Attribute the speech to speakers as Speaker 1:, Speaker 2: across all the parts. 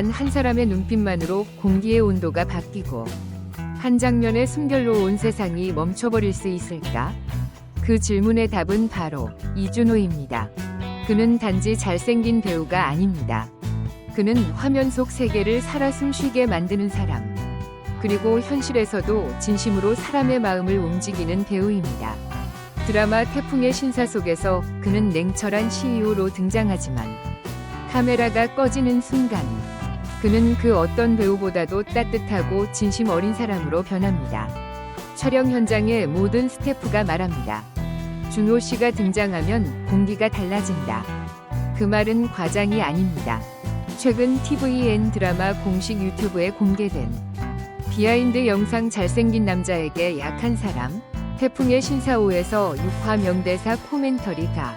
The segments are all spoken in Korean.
Speaker 1: 단 한 사람의 눈빛만으로 공기의 온도가 바뀌고 한 장면의 숨결로 온 세상이 멈춰버릴 수 있을까? 그 질문의 답은 바로 이준호입니다. 그는 단지 잘생긴 배우가 아닙니다. 그는 화면 속 세계를 살아 숨쉬게 만드는 사람. 그리고 현실에서도 진심으로 사람의 마음을 움직이는 배우입니다. 드라마 태풍의 신사 속에서 그는 냉철한 CEO로 등장하지만 카메라가 꺼지는 순간 그는 그 어떤 배우보다도 따뜻하고 진심 어린 사람으로 변합니다. 촬영 현장의 모든 스태프가 말합니다. 준호 씨가 등장하면 공기가 달라진다. 그 말은 과장이 아닙니다. 최근 TVN 드라마 공식 유튜브에 공개된 비하인드 영상 잘생긴 남자에게 약한 사람 태풍의 신사호에서 6화 명대사 코멘터리가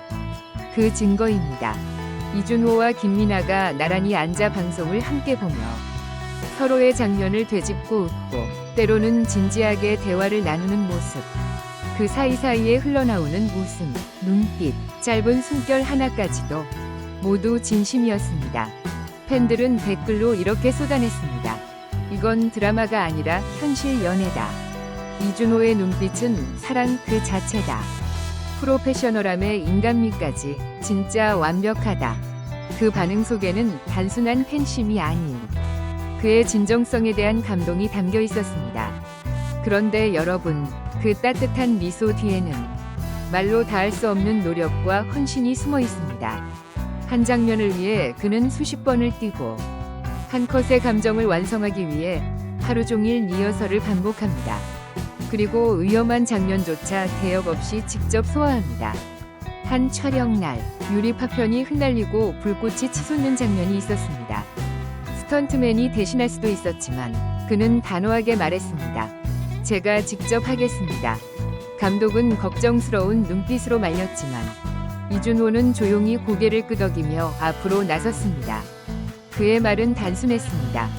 Speaker 1: 그 증거입니다. 이준호와 김민아가 나란히 앉아 방송을 함께 보며 서로의 장면을 되짚고 웃고 때로는 진지하게 대화를 나누는 모습. 그 사이사이에 흘러나오는 웃음, 눈빛, 짧은 숨결 하나까지도 모두 진심이었습니다. 팬들은 댓글로 이렇게 쏟아냈습니다. 이건 드라마가 아니라 현실 연애다. 이준호의 눈빛은 사랑 그 자체다. 프로페셔널함의 인간미까지 진짜 완벽하다. 그 반응 속에는 단순한 팬심이 아닌 그의 진정성에 대한 감동이 담겨 있었습니다. 그런데 여러분, 그 따뜻한 미소 뒤에는 말로 닿을 수 없는 노력과 헌신이 숨어 있습니다. 한 장면을 위해 그는 수십 번을 뛰고 한 컷의 감정을 완성하기 위해 하루 종일 리허설을 반복합니다. 그리고 위험한 장면조차 대역 없이 직접 소화합니다. 한 촬영 날 유리 파편이 흩날리고 불꽃이 치솟는 장면이 있었습니다. 스턴트맨이 대신할 수도 있었지만 그는 단호하게 말했습니다. 제가 직접 하겠습니다. 감독은 걱정스러운 눈빛으로 말렸지만 이준호는 조용히 고개를 끄덕이며 앞으로 나섰습니다. 그의 말은 단순했습니다.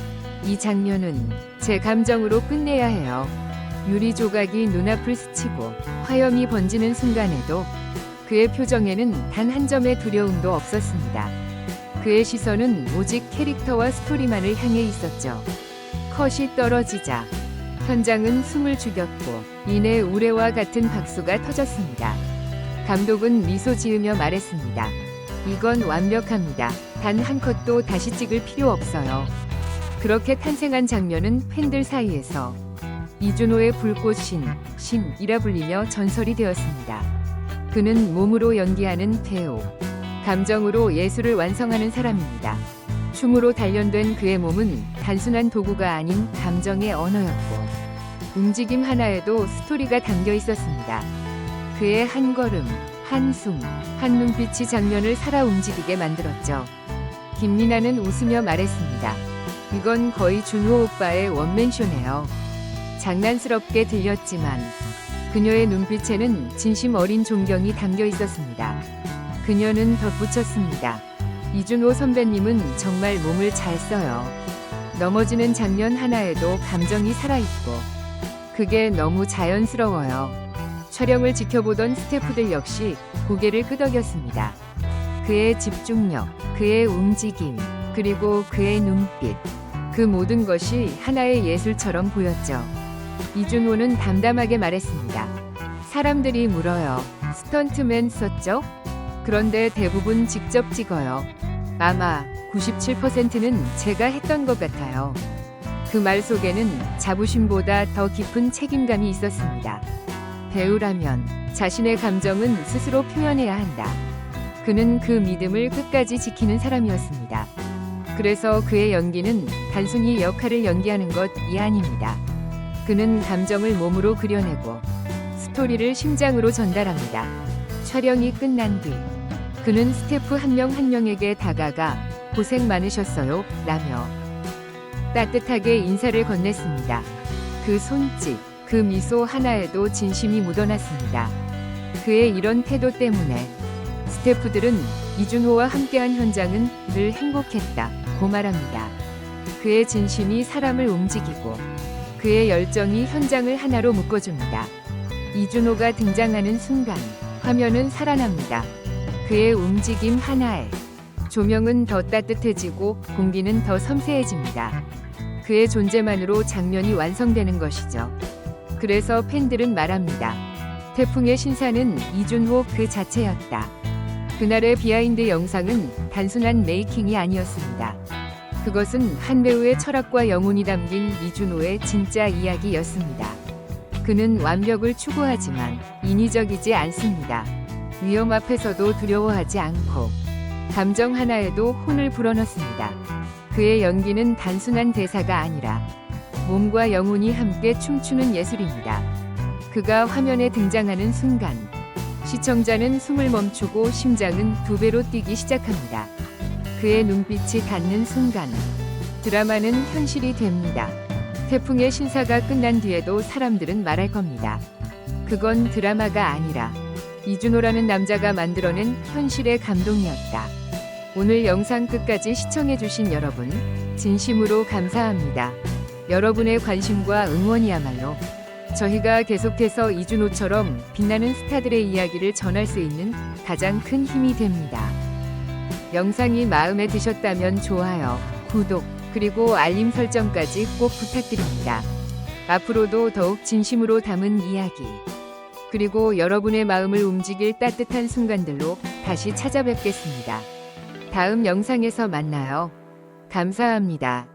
Speaker 1: 이 장면은 제 감정으로 끝내야 해요. 유리 조각이 눈앞을 스치고 화염이 번지는 순간에도 그의 표정에는 단 한 점의 두려움도 없었습니다. 그의 시선은 오직 캐릭터와 스토리만을 향해 있었죠. 컷이 떨어지자 현장은 숨을 죽였고 이내 우레와 같은 박수가 터졌습니다. 감독은 미소 지으며 말했습니다. 이건 완벽합니다. 단 한 컷도 다시 찍을 필요 없어요. 그렇게 탄생한 장면은 팬들 사이에서 이준호의 불꽃신, 신이라 불리며 전설이 되었습니다. 그는 몸으로 연기하는 배우, 감정으로 예술을 완성하는 사람입니다. 춤으로 단련된 그의 몸은 단순한 도구가 아닌 감정의 언어였고, 움직임 하나에도 스토리가 담겨 있었습니다. 그의 한 걸음, 한 숨, 한 눈빛이 장면을 살아 움직이게 만들었죠. 김민아는 웃으며 말했습니다. 이건 거의 준호 오빠의 원맨쇼네요. 장난스럽게 들렸지만 그녀의 눈빛에는 진심 어린 존경이 담겨 있었습니다. 그녀는 덧붙였습니다. 이준호 선배님은 정말 몸을 잘 써요. 넘어지는 장면 하나에도 감정이 살아있고 그게 너무 자연스러워요. 촬영을 지켜보던 스태프들 역시 고개를 끄덕였습니다. 그의 집중력, 그의 움직임, 그리고 그의 눈빛. 그 모든 것이 하나의 예술처럼 보였죠. 이준호는 담담하게 말했습니다. 사람들이 물어요. 스턴트맨 썼죠? 그런데 대부분 직접 찍어요. 아마 97%는 제가 했던 것 같아요. 그 말 속에는 자부심보다 더 깊은 책임감이 있었습니다. 배우라면 자신의 감정은 스스로 표현해야 한다. 그는 그 믿음을 끝까지 지키는 사람이었습니다. 그래서 그의 연기는 단순히 역할을 연기하는 것이 아닙니다. 그는 감정을 몸으로 그려내고 스토리를 심장으로 전달합니다. 촬영이 끝난 뒤 그는 스태프 한 명 한 명에게 다가가 고생 많으셨어요 라며 따뜻하게 인사를 건넸습니다. 그 손짓, 그 미소 하나에도 진심이 묻어났습니다. 그의 이런 태도 때문에 스태프들은 이준호와 함께한 현장은 늘 행복했다 고 말합니다. 그의 진심이 사람을 움직이고 그의 열정이 현장을 하나로 묶어줍니다. 이준호가 등장하는 순간 화면은 살아납니다. 그의 움직임 하나에 조명은 더 따뜻해지고 공기는 더 섬세해집니다. 그의 존재만으로 장면이 완성되는 것이죠. 그래서 팬들은 말합니다. 태풍의 신사는 이준호 그 자체였다. 그날의 비하인드 영상은 단순한 메이킹이 아니었습니다. 그것은 한 배우의 철학과 영혼이 담긴 이준호의 진짜 이야기였습니다. 그는 완벽을 추구하지만 인위적이지 않습니다. 위험 앞에서도 두려워하지 않고 감정 하나에도 혼을 불어넣습니다. 그의 연기는 단순한 대사가 아니라 몸과 영혼이 함께 춤추는 예술입니다. 그가 화면에 등장하는 순간 시청자는 숨을 멈추고 심장은 두 배로 뛰기 시작합니다. 그의 눈빛이 닿는 순간 드라마는 현실이 됩니다. 태풍의 신사가 끝난 뒤에도 사람들은 말할 겁니다. 그건 드라마가 아니라 이준호라는 남자가 만들어낸 현실의 감동이었다. 오늘 영상 끝까지 시청해주신 여러분, 진심으로 감사합니다. 여러분의 관심과 응원이야말로 저희가 계속해서 이준호처럼 빛나는 스타들의 이야기를 전할 수 있는 가장 큰 힘이 됩니다. 영상이 마음에 드셨다면 좋아요, 구독, 그리고 알림 설정까지 꼭 부탁드립니다. 앞으로도 더욱 진심으로 담은 이야기, 그리고 여러분의 마음을 움직일 따뜻한 순간들로 다시 찾아뵙겠습니다. 다음 영상에서 만나요. 감사합니다.